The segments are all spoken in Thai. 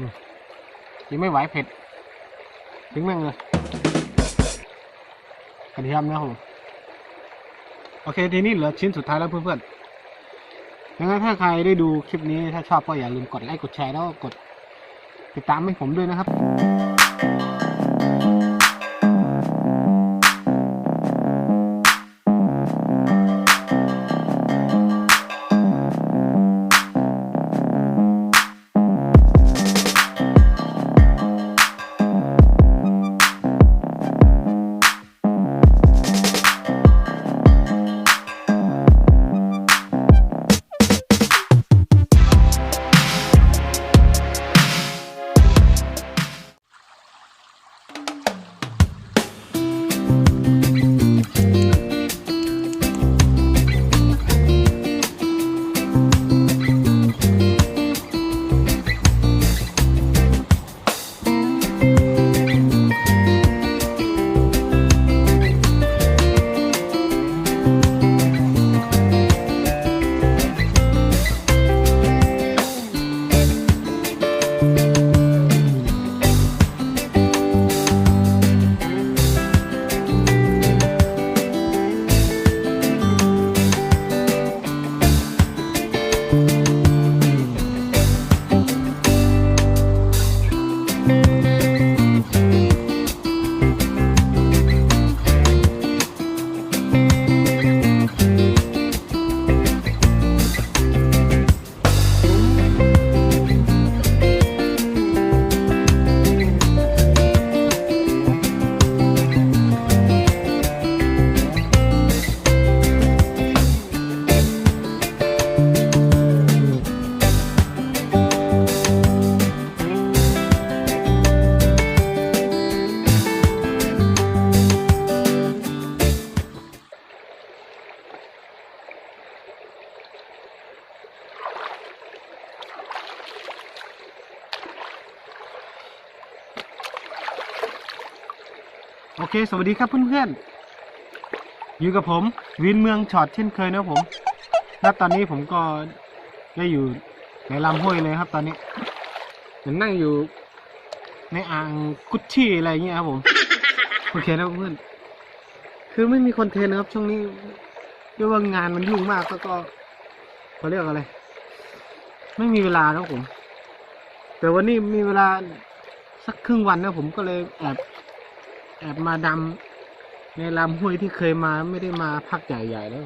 อืมยังไม่ไหวเผ็ดทิ้งแม่งเลยกระเทียมนะครับผมโอเคทีนี้เหลือชิ้นสุดท้ายแล้วเพื่อนๆยังไงถ้าใครได้ดูคลิปนี้ถ้าชอบก็อย่าลืมกดไลค์กดแชร์แล้วก็กด ติดตามให้ผมด้วยนะครับ โอเค สวัสดีครับเพื่อนๆ อยู่กับผม วินเมืองช็อตเช่นเคยนะผมและตอนนี้ผมก็ได้อยู่ในลำห้วยเลยครับ ตอนนี้ผมนั่งอยู่ในอ่างกุชชี่อะไรอย่างเงี้ยครับผม โอเคนะเพื่อน คือไม่มีคอนเทนต์นะครับ ช่วงนี้เรียกว่างานมันยุ่งมากแล้วก็เขาเรียกอะไร ไม่มีเวลานะครับผม แต่วันนี้มีเวลาสักครึ่งวันนะผมก็เลยแอบ แอบมาดำในลำห้วยที่เคยมาไม่ได้มาพักใหญ่ๆแล้ว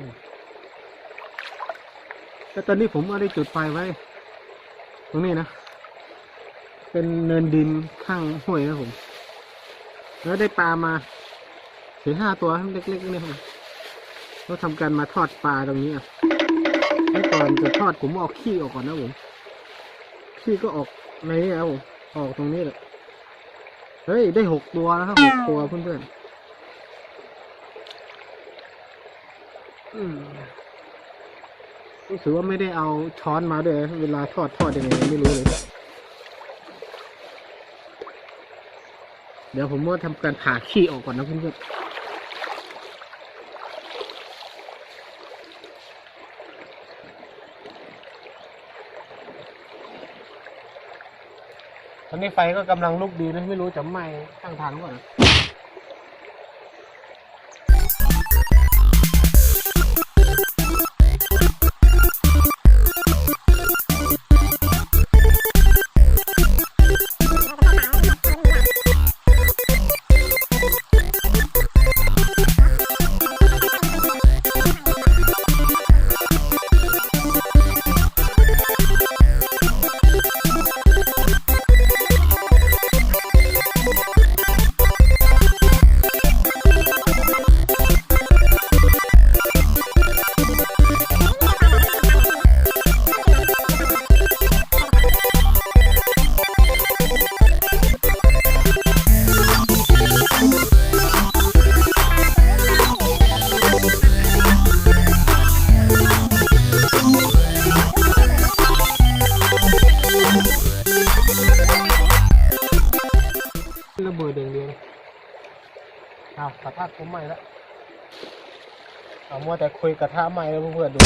แต่ตอนนี้ผมก็ได้จุดไฟไว้ ตรงนี้นะ เป็นเนินดินข้างห้วยนะผม แล้วได้ปลามาสี่ห้าตัวเล็กๆนี่ครับเราทำการมาทอดปลาตรงนี้อะแล้วก่อนจะทอดผมเอาขี้ออกก่อนนะผมขี้ก็ออกในนี้ครับผมออกตรงนี้แหละ เฮ้ย ได้หกตัวแล้วครับหกตัวเพื่อนๆอืมรู้สึกว่าไม่ได้เอาช้อนมาด้วย เวลาทอดทอดยังไงไม่รู้เลย เดี๋ยวผมว่าทำการผ่าขี้ออกก่อนนะเพื่อนๆ ตอนนี้ไฟก็กำลังลุกดีนะไม่รู้จะไหม้ข้างทางก่อนนะระาวกระทะผมใหม่แล้วเอามัวแต่คุยกระทะใหม่แล้วเพื่อนๆดู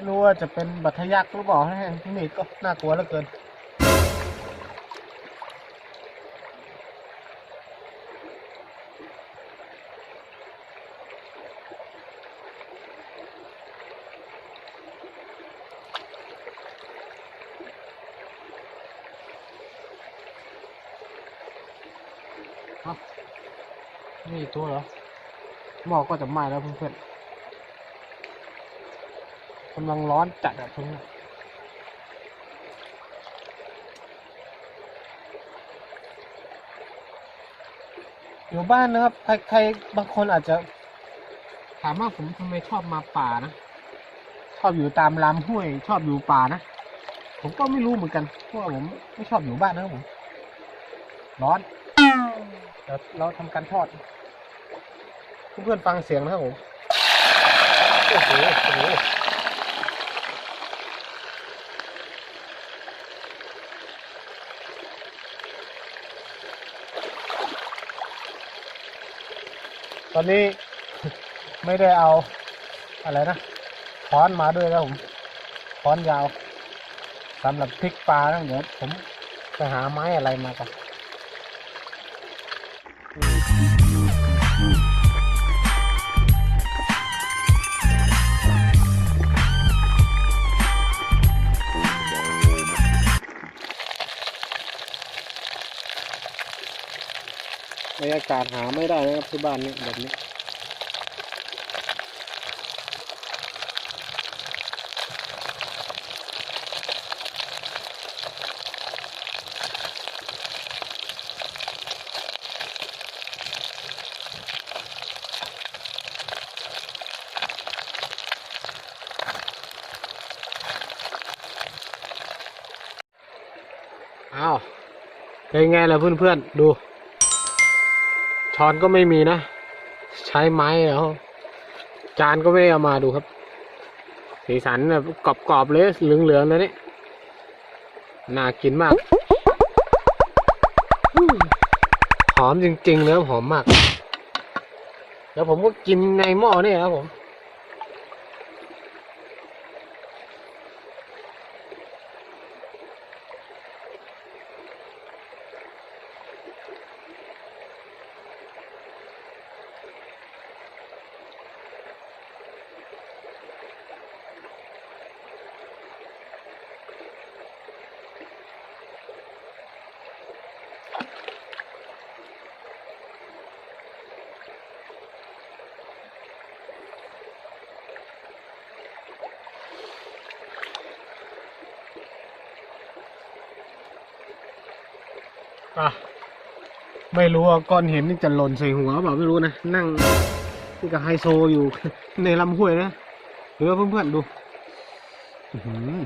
ไม่รู้ว่าจะเป็นบัตรยักษ์หรือเปล่านะฮะที่นี่ก็น่ากลัวเหลือเกิน นี่ตัวเหรอหมอก็จะไหม้แล้วเพื่อนๆ กำลังร้อนจัดอะเพื่อนอยู่บ้านนะครับ ใครใครบางคนอาจจะ ถามว่าผมทำไมชอบมาป่านะ ชอบอยู่ตามลำห้วย ชอบอยู่ป่านะ ผมก็ไม่รู้เหมือนกัน เพราะว่าผมไม่ชอบอยู่บ้านนะครับผม ร้อน เดี๋ยวเราทำการทอด เพื่อนๆฟังเสียงนะครับผม โอ้โหโอ้โห ตอนนี้ไม่ได้เอาอะไรนะค้อนมาด้วยครับผมค้อนยาวสำหรับพริกปลานะเดี๋ยวผมไปหาไม้อะไรมากัน บรรยากาศหาไม่ได้นะครับที่บ้านนี้แบบนี้อ้าวเป็นไงล่ะเพื่อนๆดู ช้อนก็ไม่มีนะ ใช้ไม้แล้ว จานก็ไม่เอามาดูครับ สีสันแบบกรอบๆเลยเหลืองๆเลยนี่น่ากินมาก หอมจริงๆเนื้อหอมมาก แล้วผมก็กินในหม้อนี่ครับผม อะไม่รู้ว่าก้อนเห็นนี่จะหล่นใส่หัวเปล่าไม่รู้นะนั่งนี่กับไฮโซอยู่ ในลำห้วยนะหรือว่าเพื่อนๆดูอื้อหือ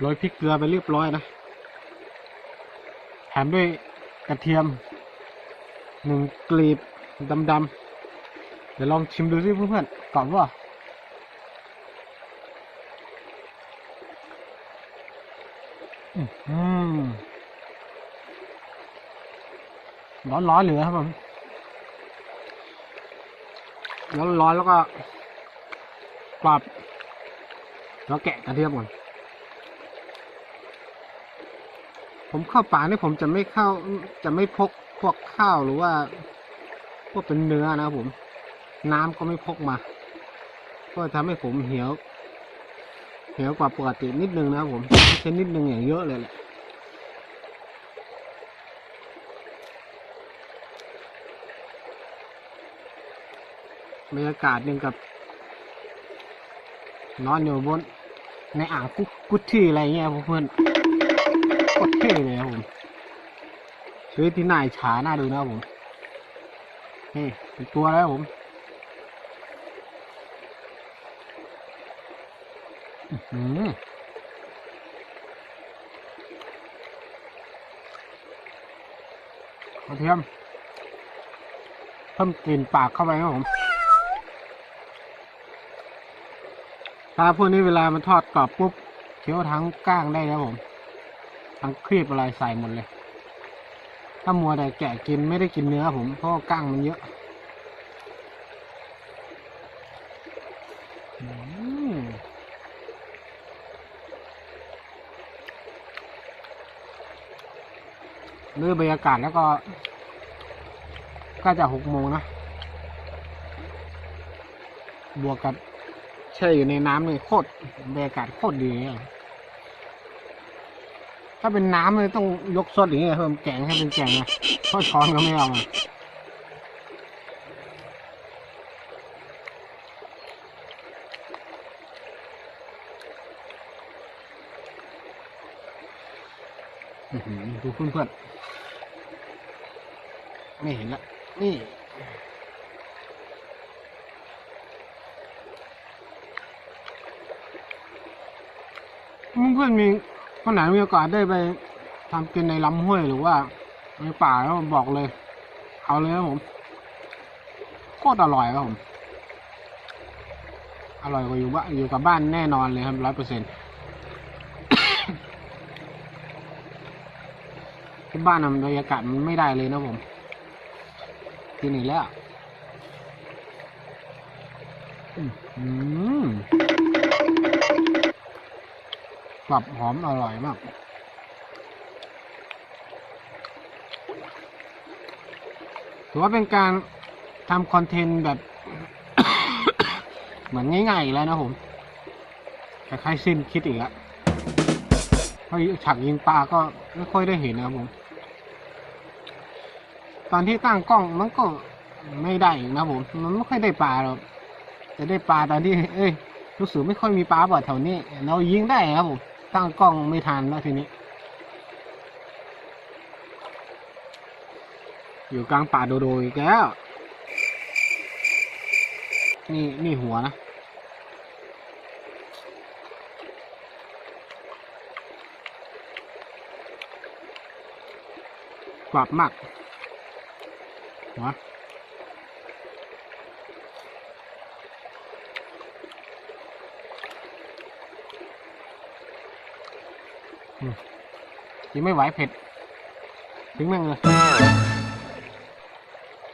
โรยพริกเกลือไปเรียบร้อยนะแถมด้วยกระเทียมหนึ่งกลีบดำๆเดี๋ยวลองชิมดูสิเพื่อนๆก่อนว่าอืม ร้อนร้อนๆเหลือครับผมร้อนร้อนๆแล้วก็กรอบแล้วแกะกระเทียมก่อนผมเข้าป่านี่ผมจะไม่เข้า จะไม่พกพวกข้าวหรือว่า พวกเป็นเนื้อนะผม น้ำก็ไม่พกมา ก็ทำให้ผมเหี่ยวเหี่ยวกว่าปกตินิดนึงนะผมไม่ใช่นิดนึงอย่างเยอะเลยแหละ บรรยากาศหนึ่งกับ นอนอยู่บน ในอ่างกุกุชชี่อะไรเงี้ยเพื่อนโคตรเท่เลยครับผมชีวิตที่น่าอิจฉาน่าดูนะครับผมนี่เป็นตัวแล้วผมอื้อหือกระเทียมเพิ่มกลิ่นปากเข้าไปครับผม ปลาพวกนี้เวลามันทอดกรอบปุ๊บเคี้ยวทั้งก้างได้นะผม ทั้งครีบอะไรใส่หมดเลย ถ้ามัวแต่แกะกินไม่ได้กินเนื้อผม เพราะก้างมันเยอะเรือบรรยากาศแล้วก็ ก็จะหกโมงนะ บวกกับ ช่อยู่ในน้ำเลยโคตรบรรยากาศโคตรดีเลยถ้าเป็นน้ำเลยต้องยกซดอย่างเงี้ยเพิ่มแกงให้เป็นแกงนะเพราะช้อนก็ไม่เอามาดูเพื่อนๆไม่เห็นละนี่ เพื่อนมีคนไหนมีโอกาสได้ไปทำกินในลำห้วยหรือว่าในป่าแล้วบอกเลย เอาเลยครับผมโคตรอร่อยครับผม อร่อยกว่าอยู่บ้านอยู่กับบ้านแน่นอนเลยครับร้อยเปอร์เซ็นต์ที่บ้านน่ะบรรยากาศมันไม่ได้เลยนะผมที่นี่แล้ว อืม รอบหอมอร่อยมากถือว่าเป็นการทำคอนเทนต์แบบ เหมือนง่ายๆอีกแล้วนะผมคล้ายๆสิ้นคิดอีกแล้วเพราะฉากยิงปลาก็ไม่ค่อยได้เห็นนะผม ตอนที่ตั้งกล้องมันก็ไม่ได้นะผม มันไม่ค่อยได้ปลาหรอกจะได้ปลาตอนที่ เอ้ย รู้สึกไม่ค่อยมีปลาบ่อแถวนี้ เรายิงได้ครับผม ตั้งกล้องไม่ทันแล้วทีนี้ อยู่กลางป่าโดโดอีกแล้ว นี่นี่หัวนะกรอบมากหัว ยังไม่ไหวเผ็ดถึงแม่งเลย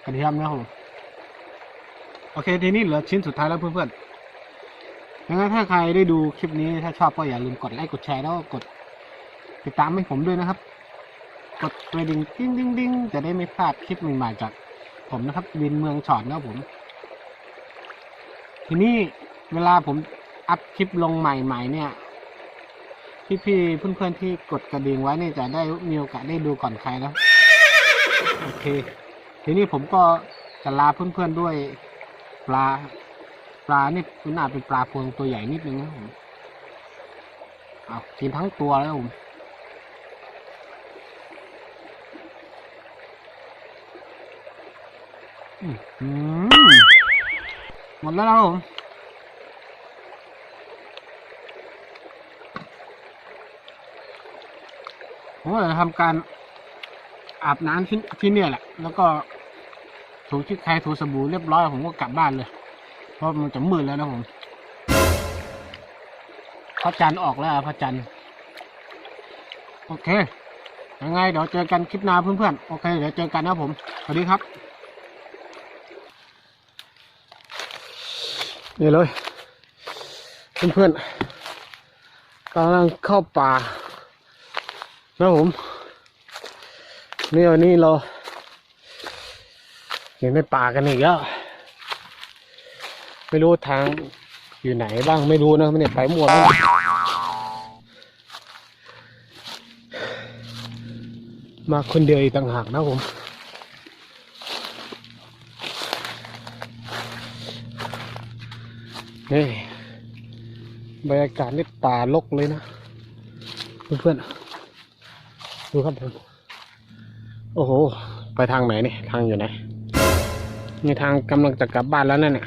กระเทียมนะผมโอเคทีนี้เหลือชิ้นสุดท้ายแล้วเพื่อนๆยังไงถ้าใครได้ดูคลิปนี้ถ้าชอบก็อย่าลืมกดไลค์กดแชร์แล้วก็กด ติดตามให้ผมด้วยนะครับ กดกระดิ่งดิ้งดิ้งดิ้งจะได้ไม่พลาดคลิปใหม่ๆจากผมนะครับวินเมืองช็อตนะครับผม ทีนี้เวลาผมอัพคลิปลงใหม่ ๆ เนี่ย พี่ๆเพื่อนๆที่กดกระดิ่งไว้เนี่ยจะได้มีโอกาสได้ดูก่อนใครนะโอเค ทีนี้ผมก็จะลาเพื่อนๆด้วยปลา ปลานี่น่าเป็นปลาพวงตัวใหญ่นิดนึงนะผมเอากินทั้งตัวแล้วผมอืมอืมหมดแล้วนะครับผม ผมก็จะทำการอาบน้ำที่ที่เนี่ยแหละ แล้วก็ถูชิดใครถูสบู่เรียบร้อยผมก็กลับบ้านเลย เพราะมันจะมืดแล้วนะผมพระจันทร์ออกแล้วพระจันทร์โอเค ยังไงเดี๋ยวเจอกันคลิปหน้าเพื่อนๆ โอเค เดี๋ยวเจอกันนะผม สวัสดีครับ นี่เลย เพื่อนๆกำลังเข้าป่า นะผมนี่วันนี้เราอยู่ในป่ากันอีกแล้วไม่รู้ทางอยู่ไหนบ้างไม่รู้นะไม่ได้ไปมั่วแล้วมาคนเดียวอีกต่างหากนะผมนี่บรรยากาศนี่ป่าลกเลยนะ เพื่อนๆ ดูครับผมโอ้โห ไปทางไหนนี่ ทางอยู่ไหนนี่ทางกำลังจะกลับบ้านแล้วนั่นเนี่ย